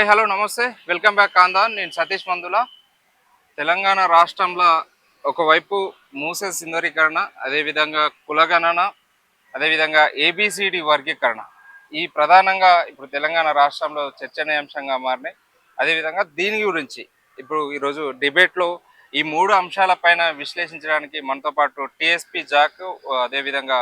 Hi hello నమస్తే. Welcome back Khandaan నేను సతీష్ మందుల. తెలంగాణ రాష్ట్రంలో ఒకవైపు మూసే సిందరీకరణ అదేవిధంగా కులగణన అదేవిధంగా ఏబిసిడి వర్గీకరణ. ఈ ప్రధానంగా ఇప్పుడు తెలంగాణ రాష్ట్రంలో చర్చనీయాంశంగా మారినాయి. అదేవిధంగా దీని గురించి ఇప్పుడు ఈరోజు డిబేట్లో ఈ మూడు అంశాలపైన విశ్లేషించడానికి మనతో పాటు టిఎస్పి జాక్ అదేవిధంగా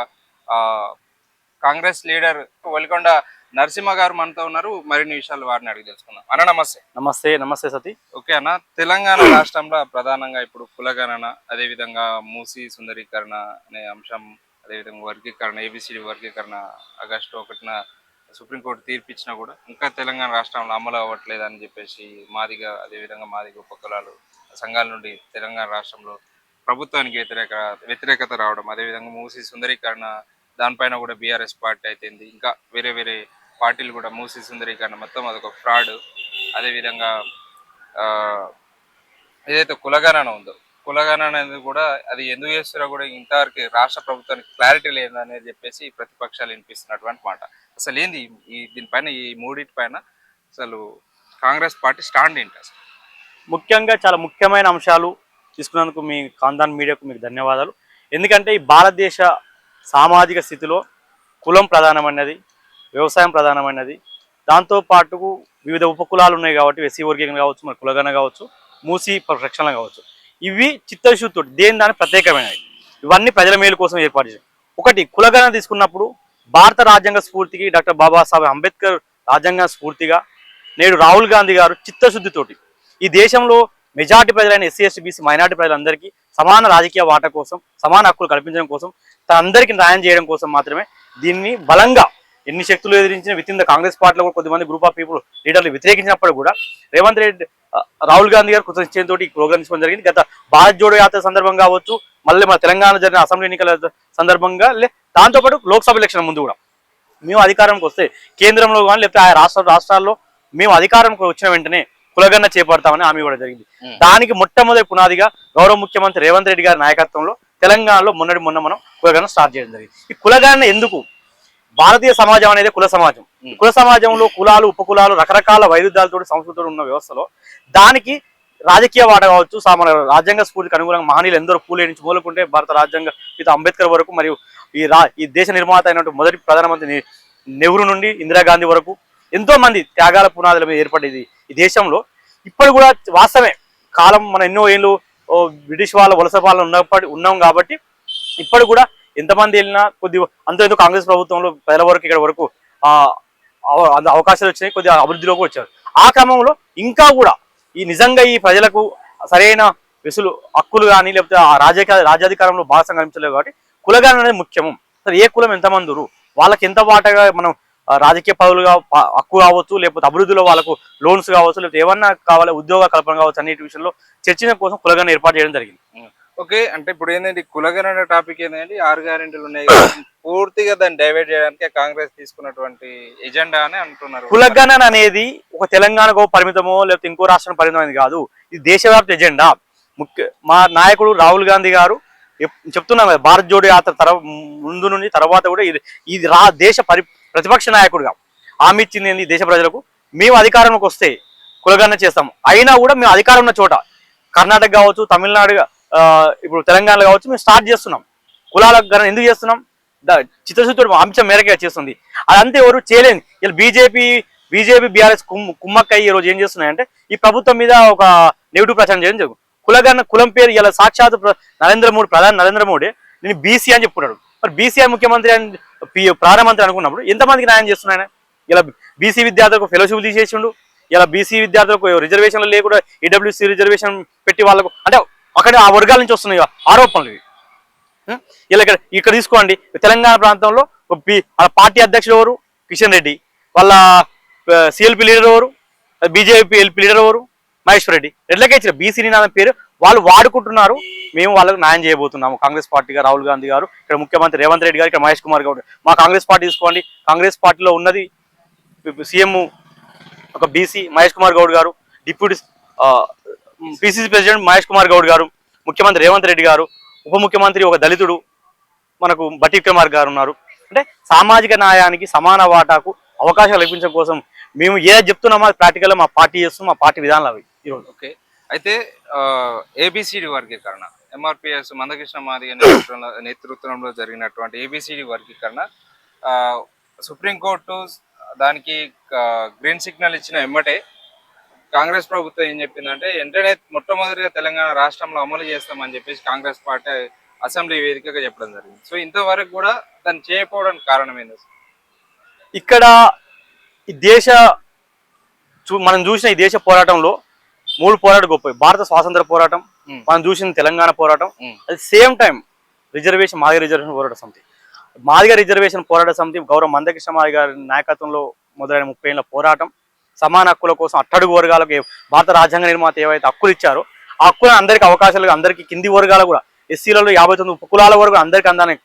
కాంగ్రెస్ లీడర్ వెలికొండ నరసింహ గారు మనతో ఉన్నారు. మరిన్ని విషయాలు వారిని అడిగి తెలుసుకుందాం. అన్న నమస్తే. నమస్తే నమస్తే సతీ. ఓకే అన్న తెలంగాణ రాష్ట్రంలో ప్రధానంగా ఇప్పుడు కులగణన అదేవిధంగా మూసి సుందరీకరణ అనే అంశం అదేవిధంగా వర్గీకరణ ఏబిసిడి వర్గీకరణ ఆగస్టు ఒకటిన సుప్రీంకోర్టు తీర్పు ఇచ్చినా కూడా ఇంకా తెలంగాణ రాష్ట్రంలో అమలు అవ్వట్లేదు అని చెప్పేసి మాదిగా అదేవిధంగా మాదిగ ఉపకులాలు సంఘాల నుండి తెలంగాణ రాష్ట్రంలో ప్రభుత్వానికి వ్యతిరేక వ్యతిరేకత రావడం అదేవిధంగా మూసి సుందరీకరణ దానిపైన కూడా బీఆర్ఎస్ పార్టీ అయితేంది ఇంకా వేరే వేరే పార్టీలు కూడా మూసి సుందరీకరణ మొత్తం అదొక ఫ్రాడ్. అదేవిధంగా ఏదైతే కులగణన ఉందో కులగణన అనేది కూడా అది ఎందుకు చేస్తారో కూడా ఇంతవరకు రాష్ట్ర ప్రభుత్వానికి క్లారిటీ లేదని చెప్పేసి ప్రతిపక్షాలు వినిపిస్తున్నటువంటి మాట. అసలు ఏంది ఈ దీనిపైన ఈ మూడింటి పైన అసలు కాంగ్రెస్ పార్టీ స్టాండ్ ఏంటి అసలు? ముఖ్యంగా చాలా ముఖ్యమైన అంశాలు తీసుకున్నందుకు మీ కాందాన్ మీడియాకు మీకు ధన్యవాదాలు. ఎందుకంటే ఈ భారతదేశ సామాజిక స్థితిలో కులం ప్రధానమైనది వ్యవసాయం ప్రధానమైనది. దాంతో పాటు వివిధ ఉపకులాలు ఉన్నాయి కాబట్టి ఎస్సీ వర్గీకరణ కావచ్చు మరి కులగణ కావచ్చు మూసి రక్షణ కావచ్చు. ఇవి చిత్తశుద్ధితో దేని దాని ప్రత్యేకమైనవి? ఇవన్నీ ప్రజల మేలు కోసం ఏర్పాటు చేశారు. ఒకటి కులగణ తీసుకున్నప్పుడు భారత రాజ్యాంగ స్ఫూర్తికి డాక్టర్ బాబాసాహెబ్ అంబేద్కర్ రాజ్యాంగ స్ఫూర్తిగా నేడు రాహుల్ గాంధీ గారు చిత్తశుద్ధితోటి ఈ దేశంలో మెజార్టీ ప్రజలైన ఎస్సీ ఎస్టీ బీసీ మైనార్టీ ప్రజలందరికీ సమాన రాజకీయ వాటా కోసం సమాన హక్కులు కల్పించడం కోసం తనందరికీ న్యాయం చేయడం కోసం మాత్రమే దీన్ని బలంగా ఎన్ని శక్తులు ఎదిరించిన విత్ ఇన్ ద కాంగ్రెస్ పార్టీలో కూడా కొద్దిమంది గ్రూప్ ఆఫ్ పీపుల్ లీడర్లు వ్యతిరేకించినప్పుడు కూడా రేవంత్ రెడ్డి ఆ, రాహుల్ గాంధీ గారు కృత నిశ్చయంతో ఈ ప్రోగ్రామ్ తీసుకోవడం జరిగింది. గత భారత్ జోడో యాత్ర సందర్భంగా కావచ్చు మళ్ళీ మన తెలంగాణ జరిగిన అసెంబ్లీ ఎన్నికల సందర్భంగా దాంతోపాటు లోక్సభ ఎలక్షన్ ముందు కూడా మేము అధికారంకి వస్తే కేంద్రంలో కానీ లేకపోతే ఆయా రాష్ట్ర రాష్ట్రాల్లో మేము అధికారంకి వచ్చిన వెంటనే కులగన్న చేపడతామని హామీ కూడా జరిగింది. దానికి మొట్టమొదటి పునాదిగా గౌరవ ముఖ్యమంత్రి రేవంత్ రెడ్డి గారి నాయకత్వంలో తెలంగాణలో మొన్నటి మొన్న మనం కులగన్న స్టార్ట్ చేయడం జరిగింది. ఈ కులగన్న ఎందుకు? భారతీయ సమాజం అనేది కుల సమాజం. కుల సమాజంలో కులాలు ఉపకులాలు రకరకాల వైరుధ్యాలతో సంస్కృతితో ఉన్న వ్యవస్థలో దానికి రాజకీయ వాట కావచ్చు మన రాజ్యాంగ స్ఫూర్తికి అనుగుణంగా మహనీయులు ఎందరో పూలే నుంచి మొదలుకుంటే భారత రాజ్యాంగ పిత అంబేద్కర్ వరకు మరియు ఈ రా ఈ దేశ నిర్మాత అయినటువంటి మొదటి ప్రధానమంత్రి నెహ్రూ నుండి ఇందిరాగాంధీ వరకు ఎంతో మంది త్యాగాల పునాదుల మీద ఏర్పడేది ఈ దేశంలో. ఇప్పుడు కూడా వాస్తవమే. కాలం మన ఎన్నో ఏళ్ళు బ్రిటిష్ వాళ్ళ వలస పాలన ఉన్నప్పటి ఉన్నాం కాబట్టి ఇప్పుడు కూడా ఎంతమంది వెళ్ళినా కొద్ది అంత ఏదో కాంగ్రెస్ ప్రభుత్వంలో ప్రజల వరకు ఇక్కడ వరకు అవ- అవకాశాలు వచ్చినాయి కొద్దిగా అభివృద్ధిలోకి వచ్చారు. ఆ క్రమంలో ఇంకా కూడా ఈ నిజంగా ఈ ప్రజలకు సరైన వెసులు హక్కులు కానీ లేకపోతే ఆ రాజకీయ రాజ్యాధికారంలో భాగం కనిపించలేదు కాబట్టి కులగానం అనేది ముఖ్యము. సరే ఏ కులం ఎంతమంది వాళ్ళకి ఎంత వాటగా మనం రాజకీయ పదవులుగా హక్కు కావచ్చు లేకపోతే అభివృద్ధిలో వాళ్ళకు లోన్స్ కావచ్చు లేకపోతే ఏమన్నా కావాలి ఉద్యోగ కల్పన కావచ్చు అన్నిటి విషయంలో చర్చ కోసం కులగాన్ని ఏర్పాటు చేయడం జరిగింది. ఓకే అంటే ఇప్పుడు ఏంటంటే కులగణన టాపిక్ ఏంటంటే ఆరు గ్యారెంటీలు ఉన్నాయి పూర్తిగా దాన్ని డైవర్ట్ చేయడానికి కాంగ్రెస్ తీసుకున్నటువంటి ఎజెండా అని అంటున్నారు. కులగణన అనేది ఒక తెలంగాణకు పరిమితమో లేకపోతే ఇంకో రాష్ట్రం పరిమితమైనది కాదు. ఇది దేశవ్యాప్త ఎజెండా. ముఖ్య మా నాయకుడు రాహుల్ గాంధీ గారు చెప్తున్నాం కదా భారత్ జోడో యాత్ర తర ముందు నుండి తర్వాత కూడా ఇది ఇది రా దేశ పరి ప్రతిపక్ష నాయకుడిగా హామీ ఇచ్చింది దేశ ప్రజలకు? మేము అధికారంలోకి వస్తే కులగణన చేస్తాము. అయినా కూడా మేము అధికారం ఉన్న చోట కర్ణాటక కావచ్చు తమిళనాడు ఇప్పుడు తెలంగాణలో కావచ్చు మేము స్టార్ట్ చేస్తున్నాం. కులాలకు గణన ఎందుకు చేస్తున్నాం? ద- అంశం మేరకే చేస్తుంది. అదంతా ఎవరు చేయలేదు ఇలా బీజేపీ బీజేపీ బీఆర్ఎస్ కుమ్ ఈ రోజు ఏం చేస్తున్నాయంటే ఈ ప్రభుత్వం మీద ఒక నెగిటివ్ ప్రచారం చేయడం జరుగు కులగన్న కులం పేరు ఇలా సాక్షాత్ నరేంద్ర మోడీ ప్రధాని నరేంద్ర మోడీ నేను బీసీ అని చెప్పుకున్నాడు. మరి బీసీ ముఖ్యమంత్రి అని పి- ప్రధానమంత్రి అనుకున్నప్పుడు ఎంతమందికి న్యాయం చేస్తున్నాయన? ఇలా బీసీ విద్యార్థులకు ఫెలోషిప్ తీసేసిండు. ఇలా బీసీ విద్యార్థులకు రిజర్వేషన్లు లేకుండా ఈడబ్ల్యూసీ రిజర్వేషన్ పెట్టి వాళ్ళకు అంటే అక్కడ ఆ వర్గాల నుంచి వస్తున్నాయి ఆరోపణలు ఇవి. ఇలా ఇక్కడ ఇక్కడ తీసుకోండి. తెలంగాణ ప్రాంతంలో ఒక వాళ్ళ పార్టీ అధ్యక్షుడు ఎవరు? కిషన్ రెడ్డి. వాళ్ళ సిఎల్పి లీడర్ ఎవరు? బీజేపీ ఎల్పీ లీడర్ ఎవరు? మహేశ్వర్ రెడ్డి. రెడ్లకే ఇచ్చిన బీసీ నినాదం పేరు. వాళ్ళు వాడుకుంటున్నారు. మేము వాళ్ళకు న్యాయం చేయబోతున్నాము. కాంగ్రెస్ పార్టీగా రాహుల్ గాంధీ గారు ఇక్కడ ముఖ్యమంత్రి రేవంత్ రెడ్డి గారు ఇక్కడ మహేష్ కుమార్ గారు. మా కాంగ్రెస్ పార్టీ తీసుకోండి. కాంగ్రెస్ పార్టీలో ఉన్నది సీఎం ఒక BC Mahesh Kumar Goud garu. Deputy PCC president Mahesh Kumar Goud garu ముఖ్యమంత్రి రేవంత్ రెడ్డి గారు ఉప ముఖ్యమంత్రి ఒక దళితుడు మనకు బట్టి విక్రమార్ గారు ఉన్నారు. అంటే సామాజిక న్యాయానికి సమాన వాటాకు అవకాశాలు కల్పించడం కోసం మేము ఏ చెప్తున్నామో ప్రాక్టికల్ మా పార్టీ చేస్తున్నాం మా పార్టీ విధానాలు అవి ఈరోజు ఓకే. అయితే ఏబిసిడి వర్గీకరణ ఎంఆర్పిఎస్ మందకృష్ణ మాదిగ నేతృత్వంలో నేతృత్వంలో జరిగినటువంటి ఏబిసిడి వర్గీకరణ సుప్రీంకోర్టు దానికి గ్రీన్ సిగ్నల్ ఇచ్చిన ఎమ్మటే కాంగ్రెస్ ప్రభుత్వం ఏం చెప్పిందంటే వెంటనే మొట్టమొదటిగా తెలంగాణ రాష్ట్రంలో అమలు చేస్తామని చెప్పేసి కాంగ్రెస్ పార్టీ అసెంబ్లీ వేదికగా చెప్పడం జరిగింది. సో ఇంతవరకు కూడా దాన్ని చేయకపోవడానికి కారణం ఏంది? అసలు? ఇక్కడ ఈ దేశ మనం చూసిన ఈ దేశ పోరాటంలో మూడు పోరాటం గొప్పవి. భారత స్వాతంత్ర పోరాటం మనం చూసిన తెలంగాణ పోరాటం. అది same time reservation Madiga reservation Porata Samiti. Madiga reservation Porata సమితి గౌరవ మందకృష్ణ మాదిగ గారి నాయకత్వంలో మొదలైన ముప్పై ఏళ్ళ పోరాటం. సమాన హక్కుల కోసం అట్టడుగు వర్గాలకు భారత రాజ్యాంగ నిర్మాత ఏవైతే హక్కులు ఇచ్చారో ఆ హక్కులను అందరికీ అవకాశాలు అందరికీ కింది వర్గాలు కూడా ఎస్సీలలో యాభై తొమ్మిది ఉపకులాల వరకు అందరికీ అందాలని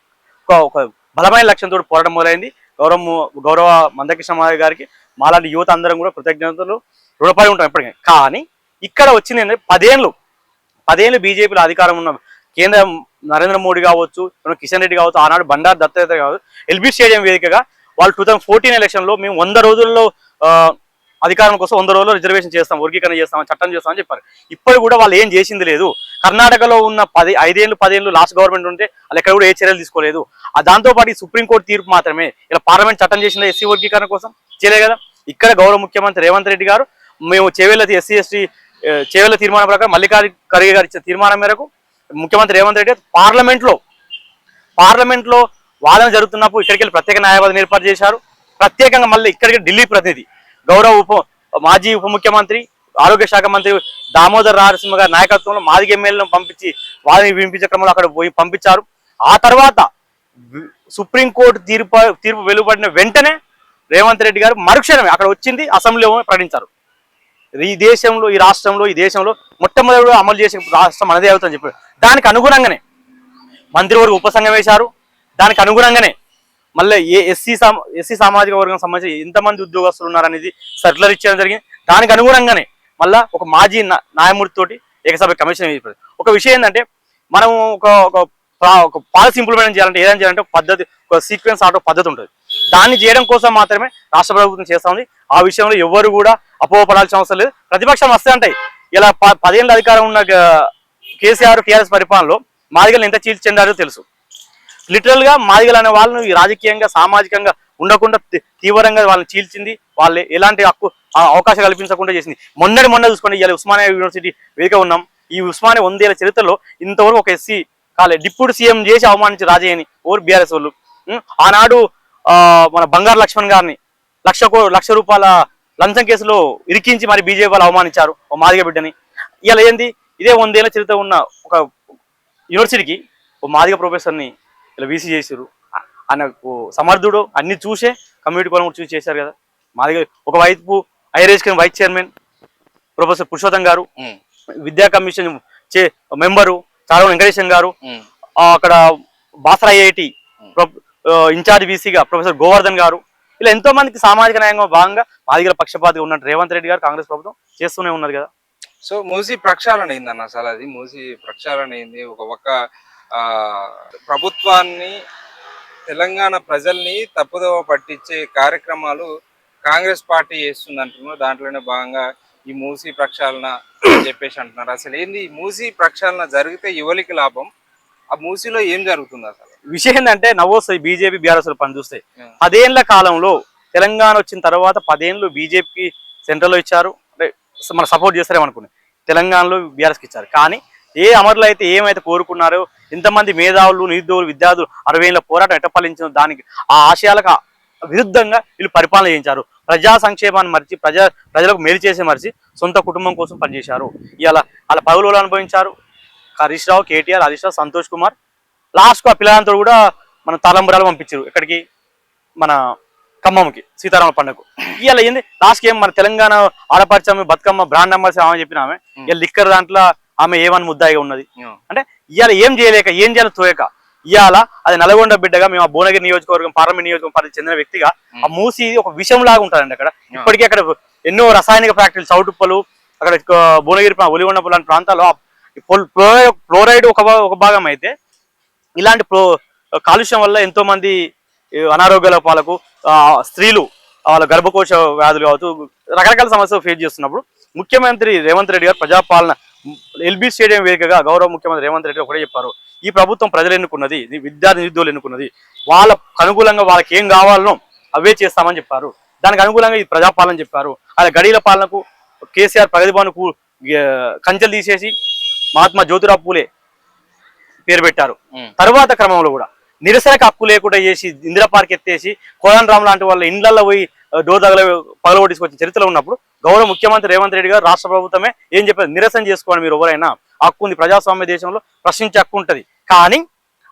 ఒక బలమైన లక్ష్యంతో పోరాటం మొదలైంది. గౌరవ గౌరవ మందకృష్ణ మాదిగ గారికి మాలాంటి యువత అందరం కూడా కృతజ్ఞతలు రుణపడి ఉంటాం ఎప్పటికీ కానీ ఇక్కడ వచ్చింది ఏంటంటే పదేళ్ళు పదేళ్ళు బీజేపీలో అధికారం ఉన్న కేంద్ర నరేంద్ర మోడీ కావచ్చు కిషన్ రెడ్డి కావచ్చు ఆనాడు బండారు దత్తాత్రేయ కావచ్చు ఎల్బీ స్టేడియం వేదికగా వాళ్ళు టూ థౌసండ్ ఫోర్టీన్ ఎలక్షన్లో మేము వంద రోజుల్లో అధికారం కోసం వంద రోజుల్లో రిజర్వేషన్ చేస్తాం వర్గీకరణ చేస్తాం చట్టం చేస్తామని చెప్పారు. ఇప్పుడు కూడా వాళ్ళు ఏం చేసింది లేదు. కర్ణాటకలో ఉన్న పది ఐదేళ్ళు పదేళ్ళు లాస్ట్ గవర్నమెంట్ ఉంటే వాళ్ళు ఎక్కడ కూడా ఏ చర్యలు తీసుకోలేదు. ఆ దాంతోపాటు ఈ సుప్రీంకోర్టు తీర్పు మాత్రమే. ఇలా పార్లమెంట్ చట్టం చేసింది ఎస్సీ వర్గీకరణ కోసం? చేయలే కదా. ఇక్కడ గౌరవ ముఖ్యమంత్రి రేవంత్ రెడ్డి గారు మేము చేవేళ్ళ ఎస్సీ ఎస్టీ చేవేళ్ళ తీర్మానం ప్రకారం మల్లికార్జున ఖర్గే గారు ఇచ్చిన తీర్మానం మేరకు ముఖ్యమంత్రి రేవంత్ రెడ్డి పార్లమెంట్లో పార్లమెంట్లో వాదన జరుగుతున్నప్పుడు ఇక్కడికి వెళ్ళి ప్రత్యేక న్యాయవాదిని ఏర్పాటు చేశారు. ప్రత్యేకంగా మళ్ళీ ఇక్కడికి ఢిల్లీ ప్రతినిధి. గౌరవ ఉప మాజీ ఉప ముఖ్యమంత్రి ఆరోగ్య శాఖ మంత్రి దామోదర్ రాజసింహ గారి నాయకత్వంలో మాదిగ ఎమ్మెల్యేలను పంపించి వారిని వినిపించే క్రమంలో అక్కడ పోయి పంపించారు. ఆ తర్వాత సుప్రీంకోర్టు తీర్పు తీర్పు వెలువడిన వెంటనే రేవంత్ రెడ్డి గారు మరుక్షణమే అక్కడ వచ్చింది అసెంబ్లీలో ప్రకటించారు. ఈ దేశంలో ఈ రాష్ట్రంలో ఈ దేశంలో మొట్టమొదటి అమలు చేసే రాష్ట్రం మనదే అవుతుందని చెప్పారు. దానికి అనుగుణంగానే మంత్రివర్గ ఉపసంఘం వేశారు. దానికి అనుగుణంగానే మళ్ళీ ఏ ఎస్సీ ఎస్సీ సామాజిక వర్గం సంబంధించి ఎంతమంది ఉద్యోగస్తులు ఉన్నారనేది సర్కులర్ ఇచ్చడం జరిగింది. దానికి అనుగుణంగానే మళ్ళా ఒక మాజీ న్యాయమూర్తి తోటి ఏకసభ కమిషన్ వేయబడింది ఒక విషయం ఏంటంటే మనం ఒక ఒక ఒక పాలసీ ఇంప్లిమెంట్ చేయాలంటే ఏదైనా చేయాలంటే పద్ధతి ఒక సీక్వెన్స్ ఆటో పద్ధతి ఉంటుంది. దాన్ని చేయడం కోసం మాత్రమే రాష్ట్ర ప్రభుత్వం చేస్తా ఉంది. ఆ విషయంలో ఎవరు కూడా అపోహపడాల్సిన అవసరం లేదు. ప్రతిపక్షం వస్తే అంటాయి ఇలా ప- పదేళ్ళ అధికారం ఉన్న కేసీఆర్ టీఆర్ఎస్ పరిపాలనలో మాదిగలు ఎంత చీల్చి చెందారో తెలుసు. లిటరల్గా మాదిగలు అనే వాళ్ళను రాజకీయంగా సామాజికంగా ఉండకుండా తీవ్రంగా వాళ్ళని చీల్చింది. వాళ్ళు ఎలాంటి హక్కు అవకాశం కల్పించకుండా చేసింది. మొన్నటి మొన్న చూసుకోండి ఇవాళ ఉస్మానియా యూనివర్సిటీ వేదిక ఉన్నాం. ఈ ఉస్మానియా వందేళ్ళ చరిత్రలో ఇంతవరకు ఒక ఎస్సీ కాలే డిప్యూటీ సీఎం చేసి అవమానించి రాజయ్యని ఓరు బీఆర్ఎస్ వాళ్ళు. ఆనాడు మన బంగారు లక్ష్మణ్ గారిని లక్ష లక్ష రూపాయల లంచం కేసులో ఇరికించి మరి బీజేపీ వాళ్ళు అవమానించారు ఒక మాదిగ బిడ్డని. ఇలా ఏంది? ఇదే వందేళ్ళ చరిత్ర ఉన్న ఒక యూనివర్సిటీకి ఓ మాదిగ ప్రొఫెసర్ని ఇలా వీసీ చేసారు ఆయన ఓ సమర్థుడు అన్ని చూసే కమ్యూనిటీ పరం చూసి చేశారు కదా. మాదిగ ఒక వైపు higher education vice chairman professor Purushottam garu Vidya commission చే మెంబరు చారవ వెంకటేశం గారు అక్కడ బాసర ఐఐటి ఇన్ఛార్జ్ బీసీగా ప్రొఫెసర్ గోవర్ధన్ గారు. ఇలా ఎంతో మందికి సామాజిక న్యాయంగా భాగంగా మాదిగల పక్షపాతిగా ఉన్నట్టు రేవంత్ రెడ్డి గారు కాంగ్రెస్ ప్రభుత్వం చేస్తూనే ఉన్నది కదా. సో మూసి ప్రక్షాళన అయిందన్న అసలు అది. మూసి ప్రక్షాళన అయింది. ఒక ఒక్క ప్రభుత్వాన్ని తెలంగాణ ప్రజల్ని తప్పుదోవ పట్టించే కార్యక్రమాలు కాంగ్రెస్ పార్టీ చేస్తుంది అంటున్నారు దాంట్లోనే భాగంగా ఈ మూసి ప్రక్షాళన చెప్పేసి అంటున్నారు. అసలు ఏంది ఈ మూసి ప్రక్షాళన జరిగితే యువలికి లాభం? ఆ మూసిలో ఏం జరుగుతుంది అసలు? విషయం ఏంటంటే నవ్వొస్తాయి బీజేపీ బీఆర్ఎస్ పని చూస్తే. పదేళ్ళ కాలంలో తెలంగాణ వచ్చిన తర్వాత పదేళ్ళు బీజేపీకి సెంట్రల్లో ఇచ్చారు. అంటే మన సపోర్ట్ చేస్తారేమనుకున్నాయి తెలంగాణలో బీఆర్ఎస్కి ఇచ్చారు. కానీ ఏ అమరులు అయితే ఏమైతే కోరుకున్నారో ఎంతమంది మేధావులు నిరుద్యోగులు విద్యార్థులు అరవై ఏళ్ళ పోరాటం ఎట్ట ఫలించిన దానికి ఆ ఆశయాలకు విరుద్ధంగా వీళ్ళు పరిపాలన చేయించారు. ప్రజా సంక్షేమాన్ని మరిచి ప్రజా ప్రజలకు మేలు చేసే మరిచి సొంత కుటుంబం కోసం పనిచేశారు. ఇవాళ వాళ్ళ పదవులు అనుభవించారు. హరీష్ రావు కేటీఆర్ హరీష్ రావు సంతోష్ కుమార్. లాస్ట్కు ఆ పిల్లలంతా కూడా మన తలంబరాలు పంపించారు. ఎక్కడికి మన ఖమ్మంకి సీతారామ పండుగకు. ఇవాళ ఏంది? లాస్ట్ ఏం మన తెలంగాణ ఆడపరిచామె బతుకమ్మ బ్రాండ్ అమ్మాల్సి ఆమె చెప్పిన ఆమె. ఇవాళ లిక్కర్ దాంట్లో ఆమె ఏమని ముద్దాయిగా ఉన్నది. అంటే ఇవాళ ఏం చేయలేక ఏం చేయాలో తోయక ఇవాళ అది నల్గొండ బిడ్డగా మేము ఆ భువనగిరి నియోజకవర్గం పార్లమెంట్ నియోజకవర్గం పరిధికి చెందిన వ్యక్తిగా ఆ మూసి ఒక విషయం లాగా ఉంటుందండి అక్కడ ఇప్పటికీ అక్కడ ఎన్నో రసాయనిక ఫ్యాక్టరీలు చౌటుప్పలు అక్కడ భువనగిరి ప్రా- ఒలిగొండ లాంటి ప్రాంతాల్లో ఫ్లోరైడ్ ఒక ఒక భాగం అయితే ఇలాంటి కాలుష్యం వల్ల ఎంతో మంది అనారోగ్యాల పాలకు స్త్రీలు వాళ్ళ గర్భకోశ వ్యాధులు కావచ్చు రకరకాల సమస్యలు ఫేస్ చేస్తున్నప్పుడు ముఖ్యమంత్రి రేవంత్ రెడ్డి గారు ప్రజాపాలన ఎల్బీ స్టేడియం వేదికగా గౌరవ ముఖ్యమంత్రి రేవంత్ రెడ్డి ఒకటే చెప్పారు. ఈ ప్రభుత్వం ప్రజలు ఎన్నుకున్నది విద్యార్థి నిరుద్యోగులు ఎన్నుకున్నది వాళ్ళకు అనుకూలంగా వాళ్ళకి ఏం కావాలనో అవే చేస్తామని చెప్పారు. దానికి అనుకూలంగా ఇది ప్రజాపాలన చెప్పారు. అలా గడియల పాలనకు కేసీఆర్ ప్రగతి భవన్కు కంచెలు తీసేసి మహాత్మా జ్యోతిరావు పూలే పేరు పెట్టారు. తరువాత క్రమంలో కూడా నిరసనకు హక్కు లేకుండా చేసి ఇందిరా పార్క్ ఎత్తేసి కోదన్ రామ్ లాంటి వాళ్ళ ఇండ్లలో పోయి డోర్ తగల పగలగొట్టి తీసుకొచ్చిన చరిత్రలో ఉన్నప్పుడు గౌరవ ముఖ్యమంత్రి రేవంత్ రెడ్డి గారు రాష్ట్ర ప్రభుత్వమే ఏం చెప్పారు? నిరసన చేసుకోండి మీరు ఎవరైనా. హక్కు ఉంది ప్రజాస్వామ్య దేశంలో ప్రశ్నించే హక్కు ఉంటది. కానీ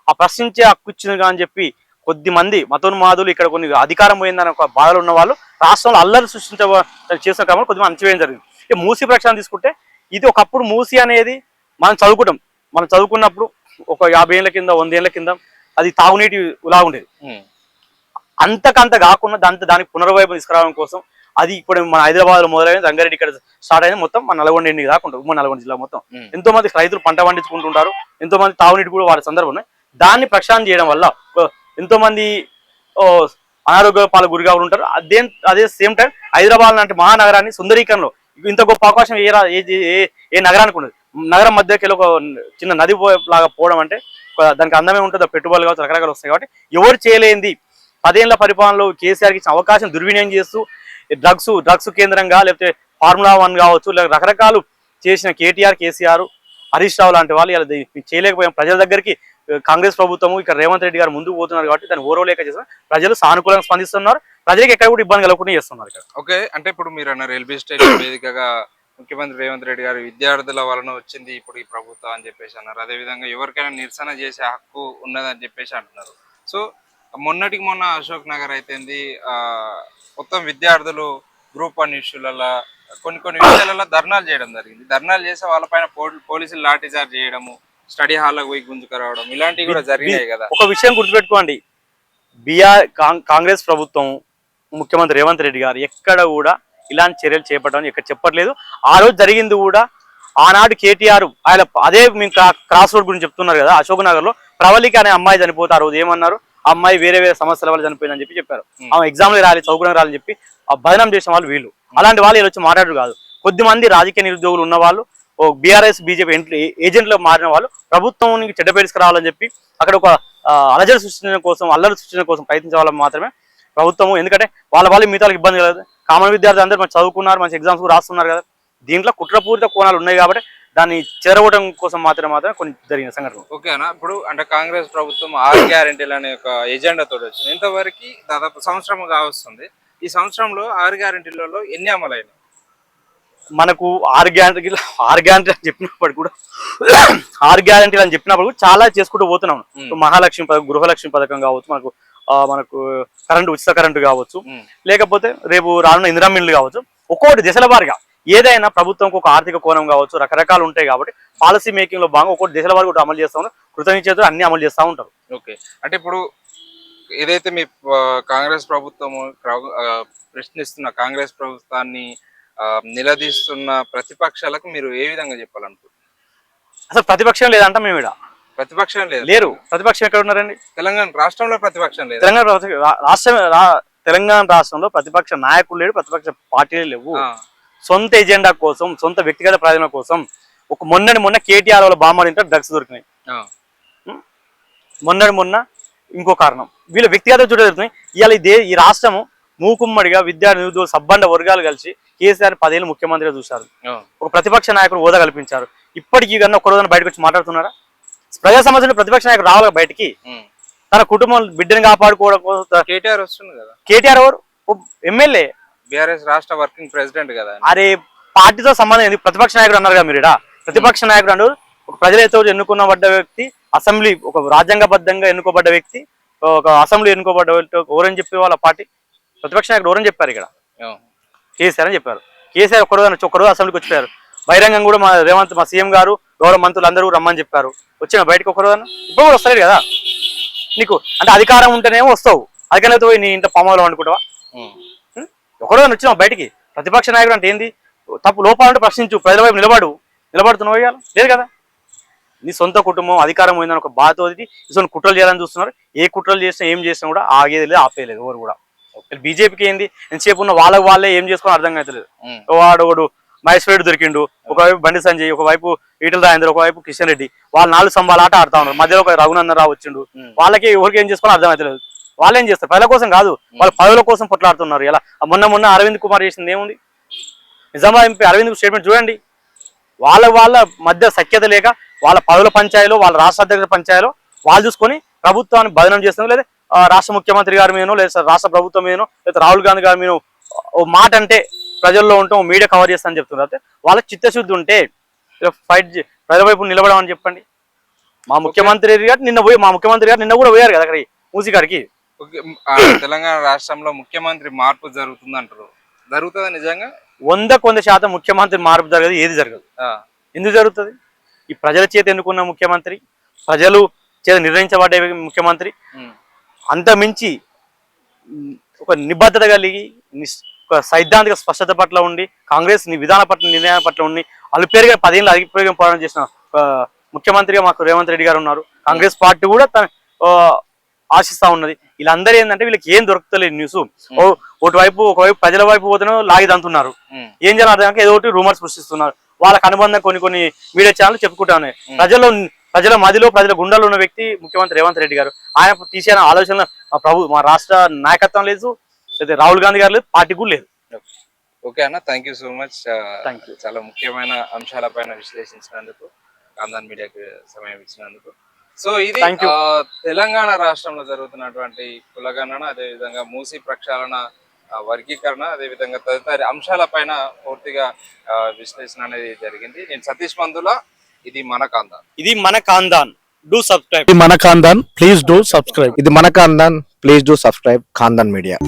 ఆ ప్రశ్నించే హక్కు ఇచ్చింది అని చెప్పి కొద్ది మంది మతోన్మాదులు ఇక్కడ కొన్ని అధికారం పోయిందని ఒక బాధలు ఉన్న వాళ్ళు రాష్ట్రంలో అల్లరి సృష్టించ చేసిన క్రమంలో కొద్దిగా అణచివేయడం జరిగింది. ఇక మూసి ప్రక్షాళన తీసుకుంటే ఇది ఒకప్పుడు మూసి అనేది మనం చదువుకుంటాం. మనం చదువుకున్నప్పుడు ఒక యాభై ఏళ్ళ కింద వంద ఏళ్ళ కింద అది తాగునీటి ఉలా ఉండేది. అంతకంత కాకుండా దాంతో దానికి పునర్వైపు తీసుకురావడం కోసం అది ఇప్పుడు మన హైదరాబాద్లో మొదలైన రంగారెడ్డి ఇక్కడ స్టార్ట్ అయింది. మొత్తం మన నల్గొండ ఎండికి దాకా ఉమ్మడి నల్గొండ జిల్లా మొత్తం. ఎంతో మంది రైతులు పంట పండించుకుంటుంటారు. ఎంతో మంది తాగునీటి కూడా వాడే సందర్భం ఉన్నాయి. దాన్ని ప్రక్షాళన చేయడం వల్ల ఎంతో మంది ఓ, అనారోగ్య పాలు గురిగా ఉంటారు. అదే అదే సేమ్ టైం హైదరాబాద్ లాంటి మహానగరాన్ని సుందరీకరణలో ఇంత గొప్ప అవకాశం ఏ రా- ఏ నగరానికి ఉండదు. నగరం మధ్యకి వెళ్ళి ఒక చిన్న నది లాగా పోవడం అంటే దానికి అందమే ఉంటుంది. పెట్టుబడులు కావచ్చు రకరకాలు వస్తాయి కాబట్టి ఎవరు చేయలేంది పదేళ్ళ పరిపాలనలో కేసీఆర్కి ఇచ్చిన అవకాశం దుర్వినియోగం చేస్తూ డ్రగ్స్ డ్రగ్స్ కేంద్రంగా లేకపోతే ఫార్ములా వన్ కావచ్చు లేక రకరకాలు చేసిన కేటీఆర్ కేసీఆర్ హరీష్ రావు లాంటి వాళ్ళు ఇలా చేయలేకపోయాం. ప్రజల దగ్గరికి కాంగ్రెస్ ప్రభుత్వము ఇక్కడ రేవంత్ రెడ్డి గారు ముందుకు పోతున్నారు కాబట్టి దాన్ని ఓరవలేక చేసిన ప్రజలు సానుకూలంగా స్పందిస్తున్నారు. ప్రజలకు ఎక్కడ కూడా ఇబ్బంది కలగకుండా చేస్తున్నారు ఇక్కడ. ఓకే అంటే ఇప్పుడు మీరు అన్న రైల్వే స్టేషన్ వేదికగా ముఖ్యమంత్రి రేవంత్ రెడ్డి గారు విద్యార్థుల వలన వచ్చింది ఇప్పుడు ఈ ప్రభుత్వం అని చెప్పేసి అన్నారు. అదేవిధంగా ఎవరికైనా నిరసన చేసే హక్కు ఉన్నదని చెప్పేసి అంటున్నారు. సో మొన్నటికి మొన్న అశోక్ నగర్ అయితేంది ఆ, మొత్తం విద్యార్థులు గ్రూప్ వన్ ఇష్యూలలో కొన్ని కొన్ని విషయాలలో ధర్నాలు చేయడం జరిగింది. ధర్నాలు చేసే వాళ్ళపైన పోలీసులు లాఠీచార్జ్ చేయడము స్టడీ హాల్లోకి పోయి గుంజుకురావడం ఇలాంటివి కూడా జరిగినాయి కదా. ఒక విషయం గుర్తుపెట్టుకోండి. బీఆర్ కాంగ్- కాంగ్రెస్ ప్రభుత్వం ముఖ్యమంత్రి రేవంత్ రెడ్డి గారు ఎక్కడ కూడా ఇలాంటి చర్యలు చేపట్టడం ఎక్కడ చెప్పట్లేదు. ఆ రోజు జరిగింది కూడా ఆనాడు కేటీఆర్ ఆయన అదే మేము క్రా- క్రాస్ రోడ్ గురించి చెప్తున్నారు కదా అశోక్ నగర్లో ప్రవళిక అనే అమ్మాయి చనిపోతే ఆ రోజు ఏమన్నారు? అమ్మాయి వేరే వేరే సమస్యల వల్ల చనిపోయిందని చెప్పి చెప్పారు. ఆమె ఎగ్జామ్లో రాలి చదువుకోవడానికి రాలని చెప్పి ఆ బదనం చేసిన వాళ్ళు వీళ్ళు. అలాంటి వాళ్ళు వచ్చి మాట్లాడరు కాదు. కొద్ది మంది రాజకీయ నిరుద్యోగులు ఉన్న వాళ్ళు ఓ బీఆర్ఎస్ బీజేపీ ఏజెంట్లు మారిన వాళ్ళు ప్రభుత్వం చెడ్డ తీసుకురావాలని చెప్పి అక్కడ ఒక అలజడి సృష్టించడం కోసం అల్లరి సృష్టించడం కోసం ప్రయత్నించే వాళ్ళకి మాత్రమే ప్రభుత్వం ఎందుకంటే వాళ్ళ వాళ్ళు మిగతా వాళ్ళకి ఇబ్బంది కలదు. కామన్ విద్యార్థులు అందరూ మంచి చదువుకున్నారు మంచి ఎగ్జామ్స్ కూడా రాస్తున్నారు కదా. దీంట్లో కుట్రపూరిత కోణాలు ఉన్నాయి కాబట్టి దాన్ని చేరవడం కోసం మాత్రమే మాత్రమే కొన్ని జరిగిన సంఘటనలు. ఓకేనా ఇప్పుడు అంటే కాంగ్రెస్ ప్రభుత్వం ఆరు గ్యారెంటీలు అనే ఒక ఎజెండా తోటి వచ్చింది. ఇంతవరకు దాదాపు సంవత్సరం కావస్తుంది ఈ సంవత్సరంలో ఆరు గ్యారెంటీలలో ఎన్ని అమలైనవి మనకు ఆరు గ్యారంటీలు ఆరు గ్యారంటీ అని చెప్పినప్పుడు కూడా ఆరు గ్యారంటీలు అని చెప్పినప్పుడు కూడా చాలా చేసుకుంటూ పోతున్నాం. మహాలక్ష్మి పథకం గృహలక్ష్మి పథకం కావచ్చు మనకు మనకు కరెంటు ఉచిత కరెంటు కావచ్చు. లేకపోతే రేపు రానున్న ఇందిరా మిల్లు కావచ్చు. ఒక్కొక్కటి దశల వారిగా ఏదైనా ప్రభుత్వంకు ఒక ఆర్థిక కోణం కావచ్చు రకరకాలు ఉంటాయి కాబట్టి పాలసీ మేకింగ్లో భాగంగా ఒక్కొక్కటి దశల వారికి అమలు చేస్తా ఉన్నారు. కృతజ్ఞతలు అన్ని అమలు చేస్తా ఉంటారు. ఓకే. అంటే ఇప్పుడు ఏదైతే మీ కాంగ్రెస్ ప్రభుత్వము ప్రశ్నిస్తున్న కాంగ్రెస్ ప్రభుత్వాన్ని నిలదీస్తున్న ప్రతిపక్షాలకు మీరు ఏ విధంగా చెప్పాలనుకుంటున్నారు? అసలు ప్రతిపక్షం లేదంట మేము ఇక్కడ. ప్రతిపక్షం లేదు. లేరు. ప్రతిపక్షం ఎక్కడ ఉన్నారండి? తెలంగాణ రాష్ట్రంలో ప్రతిపక్షం లేదు. తెలంగాణ రాష్ట్ర తెలంగాణ రాష్ట్రంలో ప్రతిపక్ష నాయకులు లేడు ప్రతిపక్ష పార్టీలు లేవు. సొంత ఎజెండా కోసం సొంత వ్యక్తిగత ప్రయోజనం కోసం ఒక మొన్నటి మొన్న కేటీఆర్ వాళ్ళ బామ్మడింటే డ్రగ్స్ దొరికినాయి. మొన్నటి మొన్న ఇంకో కారణం. వీళ్ళ వ్యక్తిగత చుట్టూ జరుగుతున్నాయి. ఇవాళ ఇదే ఈ రాష్ట్రము మూకుమ్మడిగా విద్యార్థి నిరుద్యోగ సబ్బండ వర్గాలు కలిసి కేసీఆర్ పదేళ్ళు ముఖ్యమంత్రిగా చూశారు. ఒక ప్రతిపక్ష నాయకుడు హోదా కల్పించారు. ఇప్పటికీ కన్నా ఒక రోజున బయటకు వచ్చి మాట్లాడుతున్నారా? ప్రజా సమస్యలు ప్రతిపక్ష నాయకుడు రావాలి బయటికి. తన కుటుంబం బిడ్డను కాపాడుకోవడం కోసం కేటీఆర్ వస్తుంది కదా. కేటీఆర్ ఎవరు? ఎమ్మెల్యే. బీఆర్ఎస్ రాష్ట్ర వర్కింగ్ ప్రెసిడెంట్ కదా. అరే పార్టీతో సంబంధం ఏంది? ప్రతిపక్ష నాయకుడు అన్నారు కదా మీరు ఈడ. ప్రతిపక్ష నాయకుడు అన్నారు ఒక ప్రజలతో ఎన్నుకున్నబడ్డ వ్యక్తి అసెంబ్లీ ఒక రాజ్యాంగబద్ధంగా ఎన్నుకోబడ్డ వ్యక్తి ఒక అసెంబ్లీ ఎన్నుకోబడ్డ వ్యక్తి ఎవరని చెప్పి వాళ్ళ పార్టీ ప్రతిపక్ష నాయకుడు ఎవరని చెప్పారు ఇక్కడ. కేసీఆర్ అని చెప్పారు. కేసీఆర్ ఒక్కరోజు వచ్చి ఒక్కరోజు అసెంబ్లీకి వచ్చిపోయారు. బహిరంగం కూడా మా రేవంత్ మా సీఎం గారు గౌరవ మంత్రులు అందరూ రమ్మని చెప్పారు. వచ్చిన బయటకు ఒక్కరోజు ఇప్పుడు కూడా వస్తలేదు కదా? నీకు అంటే అధికారం ఉంటేనేమో వస్తావు. అధికారంతో పోయి నీ ఇంట్లో పామలో అనుకుంటావా. ఒకరోజు వచ్చినావు బయటికి ప్రతిపక్ష నాయకుడు అంటే ఏంది? తప్పు లోపాలంటే ప్రశ్నించు ప్రజల వైపు నిలబడు. నిలబడుతున్నావు ఇవాళ. లేదు కదా? నీ సొంత కుటుంబం అధికారం పోయిందని ఒక బాధ వదిలి ఇటువంటి కుట్రలు చేయాలని చూస్తున్నారు. ఏ కుట్రలు చేసినా ఏం చేసినా కూడా ఆగేది లేదు ఆపేయలేదు ఎవరు కూడా. బీజేపీకి ఏంది? ఎంతసేపు ఉన్న వాళ్ళకి వాళ్ళే ఏం చేసుకుని అర్థం అవుతలేదు వాడు ఒకడు మహేష్ రెడ్డి దొరికిండు ఒకవైపు బండి సంజయ్ ఒకవైపు ఈటల రాజేంద్ర ఒకవైపు కిషన్ రెడ్డి వాళ్ళు నాలుగు స్తంభాల ఆట ఆడుతా ఉన్నారు. మధ్యలో ఒక రఘునందన్ రావు వచ్చిండు. వాళ్ళకి ఎవరికి ఏం చేసుకోవాలో అర్థం అవుతలేదు వాళ్ళు ఏం చేస్తారు? ప్రజల కోసం కాదు వాళ్ళు పదవుల కోసం కొట్లాడుతున్నారు. ఇలా మొన్న మొన్న అరవింద్ కుమార్ చేసింది ఏముంది? నిజామాబాద్ ఎంపీ అరవింద్ స్టేట్మెంట్ చూడండి. వాళ్ళ వాళ్ళ మధ్య సఖ్యత లేక వాళ్ళ పదవుల పంచాయలో వాళ్ళ రాష్ట్ర అధ్యక్షుల పంచాయలో వాళ్ళు చూసుకొని ప్రభుత్వాన్ని బదనం చేస్తున్నారు. లేదా రాష్ట్ర ముఖ్యమంత్రి గారి మీదనో లేదా రాష్ట్ర ప్రభుత్వం మీదనో లేదా రాహుల్ గాంధీ గారి మీద ఓ మాట అంటే ప్రజల్లో ఉంటాం మీడియా కవర్ చేస్తానని చెప్తున్నారు. అయితే వాళ్ళకి చిత్తశుద్ధి ఉంటే ఫైట్ ప్రజల వైపు నిలబడమని చెప్పండి. మా ముఖ్యమంత్రి గారు నిన్న పోయి మా ముఖ్యమంత్రి గారు నిన్న కూడా పోయారు కదా అక్కడ మూసి గారికి ఓకే, ఆ, తెలంగాణ రాష్ట్రంలో ముఖ్యమంత్రి మార్పు జరుగుతుంది అంటారు జరుగుతుందా నిజంగా? వంద శాతం ముఖ్యమంత్రి మార్పు జరగదు ఏది జరగదు. ఎందుకు జరుగుతుంది? ఈ ప్రజల చేత ఎన్నుకున్న ముఖ్యమంత్రి? ప్రజలు చేత నిర్ణయించబడ్డ ముఖ్యమంత్రి? అంత మించి ఒక నిబద్ధత కలిగి ఒక సైద్ధాంతిక స్పష్టత పట్ల ఉండి కాంగ్రెస్ విధాన పట్ల నిర్ణయాల పట్ల ఉండి అల్పేరుగా పదేళ్ళు అధిపయోగం పోరాటం చేసిన ముఖ్యమంత్రిగా మాకు రేవంత్ రెడ్డి గారు ఉన్నారు. కాంగ్రెస్ పార్టీ కూడా తన ఆశిస్తా ఉన్నది. వీళ్ళందరూ ఏంటంటే వీళ్ళకి ఏం దొరుకుతలేదు న్యూస్ ఒకవైపు ఒకవైపు ప్రజల వైపు పోతేనే లాగిదంతున్నారు ఉమ్, ఏం చేయాలి అర్థం ఏదో ఒకటి రూమర్స్ సృష్టిస్తున్నారు. వాళ్ళకి అనుబంధం కొన్ని కొన్ని మీడియా ఛానల్ చెప్పుకుంటా ఉన్నాయి ప్రజల్లో ప్రజల మదిలో ప్రజల గుండెల్లో ఉన్న వ్యక్తి ముఖ్యమంత్రి రేవంత్ రెడ్డి గారు. ఆయన తీసిన ఆలోచన మా ప్రభు మా రాష్ట్ర నాయకత్వం లేదు లేదా రాహుల్ గాంధీ గారు లేదు పార్టీ కూడా లేదు. ఓకే అన్న థ్యాంక్ యూ సో మచ్. చాలా ముఖ్యమైన అంశాలపైన విశ్లేషించినందుకు కాందాన్ మీడియాకి సమయం ఇచ్చినందుకు. సో ఇది తెలంగాణ రాష్ట్రంలో జరుగుతున్నటువంటి కులగణన అదేవిధంగా మూసి ప్రక్షాళన వర్గీకరణ అదేవిధంగా తదితర అంశాలపైన పూర్తిగా విశ్లేషణ అనేది జరిగింది. నేను సతీష్ మందుల ఇది మన కాందా ఇది మన కాందాన్ డూ సబ్స్క్రైబ్ ఇది మన ఖాందాన్ ప్లీజ్ డూ సబ్స్క్రైబ్ ఇది మన Khandaan please do subscribe Khandaan media.